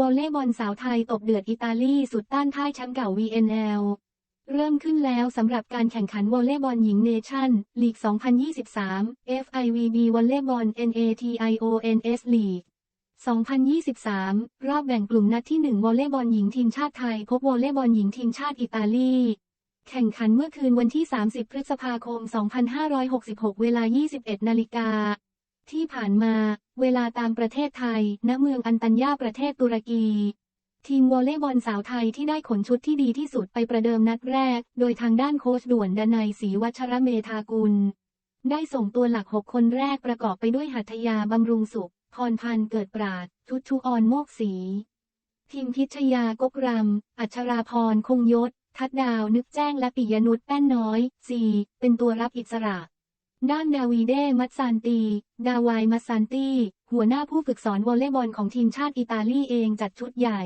วอลเลย์บอลสาวไทยตบเดือดอิตาลีสุดต้านพ่ายแชมป์เก่า VNL เริ่มขึ้นแล้วสำหรับการแข่งขันวอลเลย์บอลหญิงเนชั่น ลีก 2023 FIVB วอลเลย์บอล NATIONS ลีก 2023 รอบแบ่งกลุ่มนัดที่ 1 วอลเลย์บอลหญิงทีมชาติไทย พบวอลเลย์บอลหญิงทีมชาติอิตาลี แข่งขันเมื่อคืนวันที่ 30 พฤษภาคม 2566 เวลา 21 นาฬิกา ที่ผ่านมา เวลาตามประเทศไทย ณ เมืองอันตัญญาประเทศตุรกี ทีมวอลเลย์บอลสาวไทยที่ได้ขนชุดที่ดีที่สุดไปประเดิมนัดแรก โดยทางด้านโค้ชด่วนดนัยศรีวัชรเมธากุล ได้ส่งตัวหลัก6คนแรกประกอบไปด้วยหัตถยาบำรุงสุข พรพันธ์เกิดปราด ทุตทุออนโมกศรีทีมพิชยากกรำอัชราพรคงยศ ทัดดาวนึกแจ้งและปิยนุชแป้นน้อยสีเป็นตัวรับอิสระ ด้านดาวีเดมัตซานตี ดาวายมัสซานตีหัวหน้าผู้ฝึกสอนวอลเลย์บอลของทีมชาติอิตาลีเองจัดชุดใหญ่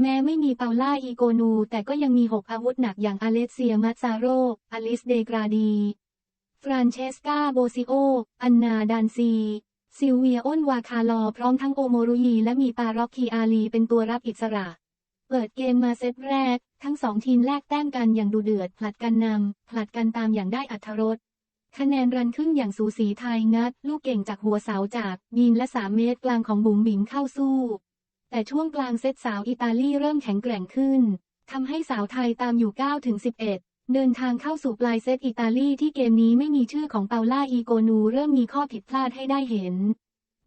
แม้ไม่มีเปาล่าอีโกนู แต่ก็ยังมี6อาวุธหนักอย่างอเลเซียมัตซาโร อลิสเดกราดี ฟรานเชสกาโบซิโอ อันนาดานซี ซิลเวียอ้นวาคาลอพร้อมทั้งโอโมรุยีและมีปาร็อกคีอาลีเป็นตัวรับอิสระ เปิดเกมมาเซตแรก ทั้งสองทีมแลกแต้มกันอย่างดูเดือด ผลัดกันนำผลัดกันตามอย่างได้อัธรส คะแนนรันขึ้นอย่างสูสีไทยงัด ลูกเก่งจากหัวเสาจากบีนและ 3 เมตรกลางของบุ๋มบิ๋มเข้าสู้ แต่ช่วงกลางเซตสาวอิตาลีเริ่มแข็งแกร่งขึ้นทำให้สาวไทยตามอยู่9ถึง11 เดินทางเข้าสู่ปลายเซตอิตาลีที่เกมนี้ไม่มีชื่อของเปาล่าอีโกนูเริ่มมีข้อผิดพลาดให้ได้เห็น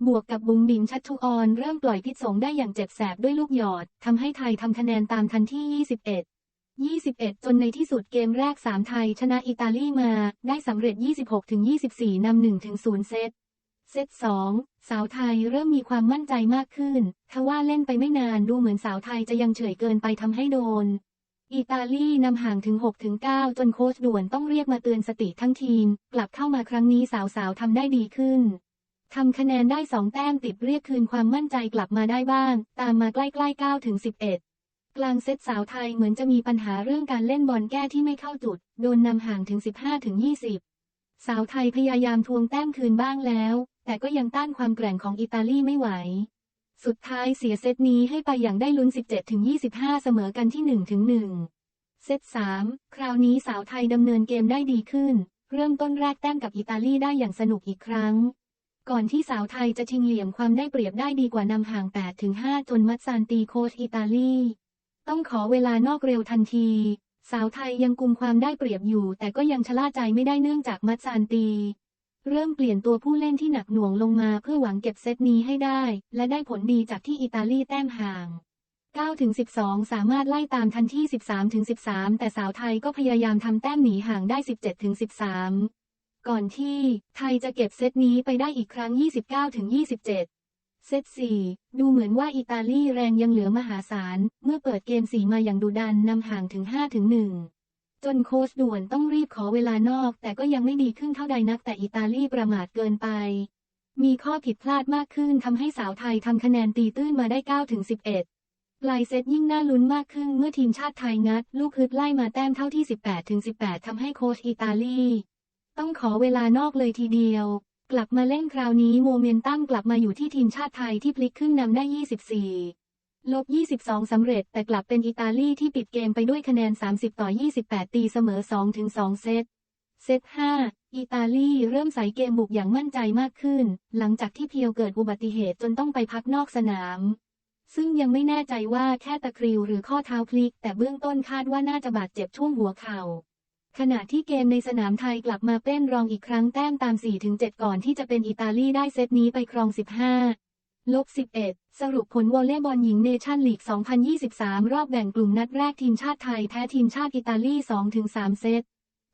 บวกกับบุงบิงชัดทุออนเริ่มปล่อยพิษสงได้อย่างเจ็บแสบด้วยลูกหยอดทำให้ไทยทำคะแนนตามทันที่ 21 21 จนในที่สุดเกมแรก 3 ไทย ชนะอิตาลีมา ได้สำเร็จ 26-24 นำ1-0 เซต เซต 2 สาวไทยเริ่มมีความมั่นใจมากขึ้น ทว่าเล่นไปไม่นานดูเหมือนสาวไทยจะยังเฉยเกินไปทำให้โดน อิตาลีนำห่างถึง 6-9 จนโค้ชด่วนต้องเรียกมาเตือนสติทั้งทีม กลับเข้ามาครั้งนี้สาวๆทำได้ดีขึ้นทำคะแนนได้ 2 แต้มติดเรียกคืนความมั่นใจกลับมาได้บ้าง ตามมาใกล้ๆ9ถึง11 กลางเซตสาวไทยเหมือนจะมีปัญหาเรื่องการเล่นบอลแก้ที่ไม่เข้าจุด โดนนำห่างถึง 15ถึง20 สาวไทยพยายามทวงแต้มคืนบ้างแล้ว แต่ก็ยังต้านความแกร่งของอิตาลีไม่ไหว สุดท้ายเสียเซตนี้ให้ไปอย่างได้ลุ้น 17ถึง25 เสมอกันที่1ถึง1เซต 3 คราวนี้สาวไทยดำเนินเกมได้ดีขึ้น เริ่มต้นแรกแต้มกับอิตาลีได้อย่างสนุกอีกครั้ง ก่อนที่สาวไทยจะชิงเหลี่ยมความได้เปรียบได้ดีกว่านำห่าง8ถึง5จนมัตซานตีโคชอิตาลี ต้องขอเวลานอกเร็วทันที สาวไทยยังกุมความได้เปรียบอยู่ แต่ก็ยังชะล่าใจไม่ได้เนื่องจากมัตซานตี เริ่มเปลี่ยนตัวผู้เล่นที่หนักหน่วงลงมาเพื่อหวังเก็บเซตนี้ให้ได้ และได้ผลดีจากที่อิตาลีแต้มห่าง9ถึง12 สามารถไล่ตามทันที่ 13ถึง13 แต่สาวไทยก็พยายามทำแต้มหนีห่างได้ 17ถึง13 ก่อนที่ไทยจะเก็บเซตนี้ไปได้อีกครั้ง 29ถึง27 เซต4ดูเหมือนว่าอิตาลีแรงยังเหลือมหาศาล เมื่อเปิดเกม4มาอย่างดุดันนำห่างถึง 5 ถึง 1 จนโค้ชด่วนต้องรีบขอเวลานอก แต่ก็ยังไม่ดีขึ้นเท่าใดนักแต่อิตาลีประมาทเกินไป มีข้อผิดพลาดมากขึ้นทำให้สาวไทยทำคะแนนตีตื้นมาได้9ถึง11ปลายเซตยิ่งน่าลุ้นมากขึ้นเมื่อทีมชาติไทยงัด ลูกฮึดไล่มาแต้มเท่าที่ 18ถึง18ทำให้โค้ชอิตาลีต้องขอเวลานอกเลยทีเดียว กลับมาเล่นคราวนี้โมเมนตัมกลับมาอยู่ที่ทีมชาติไทยที่พลิกขึ้นนำได้ 24 ลบ 22 สำเร็จ แต่กลับเป็นอิตาลีที่ปิดเกมไปด้วยคะแนน 30 ต่อ 28 ตีเสมอ 2 ถึง 2 เซต เซต 5 อิตาลีเริ่มใส่เกมบุกอย่างมั่นใจมากขึ้น หลังจากที่เพียวเกิดอุบัติเหตุจนต้องไปพักนอกสนาม ซึ่งยังไม่แน่ใจว่าแค่ตะคริวหรือข้อเท้าพลิก แต่เบื้องต้นคาดว่าน่าจะบาดเจ็บช่วงหัวเข่า ขณะที่เกมในสนามไทยกลับมาเป็นรองอีกครั้งแต้มตาม 4-7 ก่อนที่จะเป็นอิตาลีได้เซตนี้ไปครอง 15 ลบ 11 สรุปผลวอลเลย์บอลหญิงเนชั่นลีก 2023 รอบแบ่งกลุ่มนัดแรกทีมชาติไทยแพ้ทีมชาติอิตาลี 2-3 เซต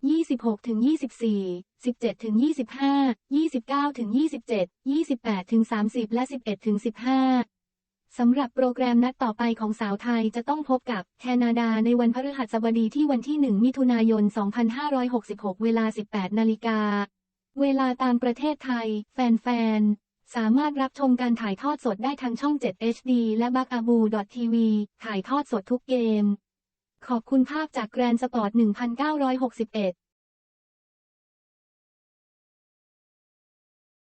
26ถึง24 17ถึง25 29ถึง27 28ถึง30 และ 11ถึง15 สำหรับโปรแกรมนัดต่อไปของสาวไทยจะต้องพบกับแคนาดาในวันพฤหัสบดีที่วันที่ 1 มิถุนายน 2566 เวลา 18 นาฬิกา เวลาตามประเทศไทย แฟนๆ สามารถรับชมการถ่ายทอดสดได้ทางช่อง 7 HD และบักอาบูททีวีถ่ายทอดสดทุกเกม ขอบคุณภาพจากแกรนสปอร์ต 1961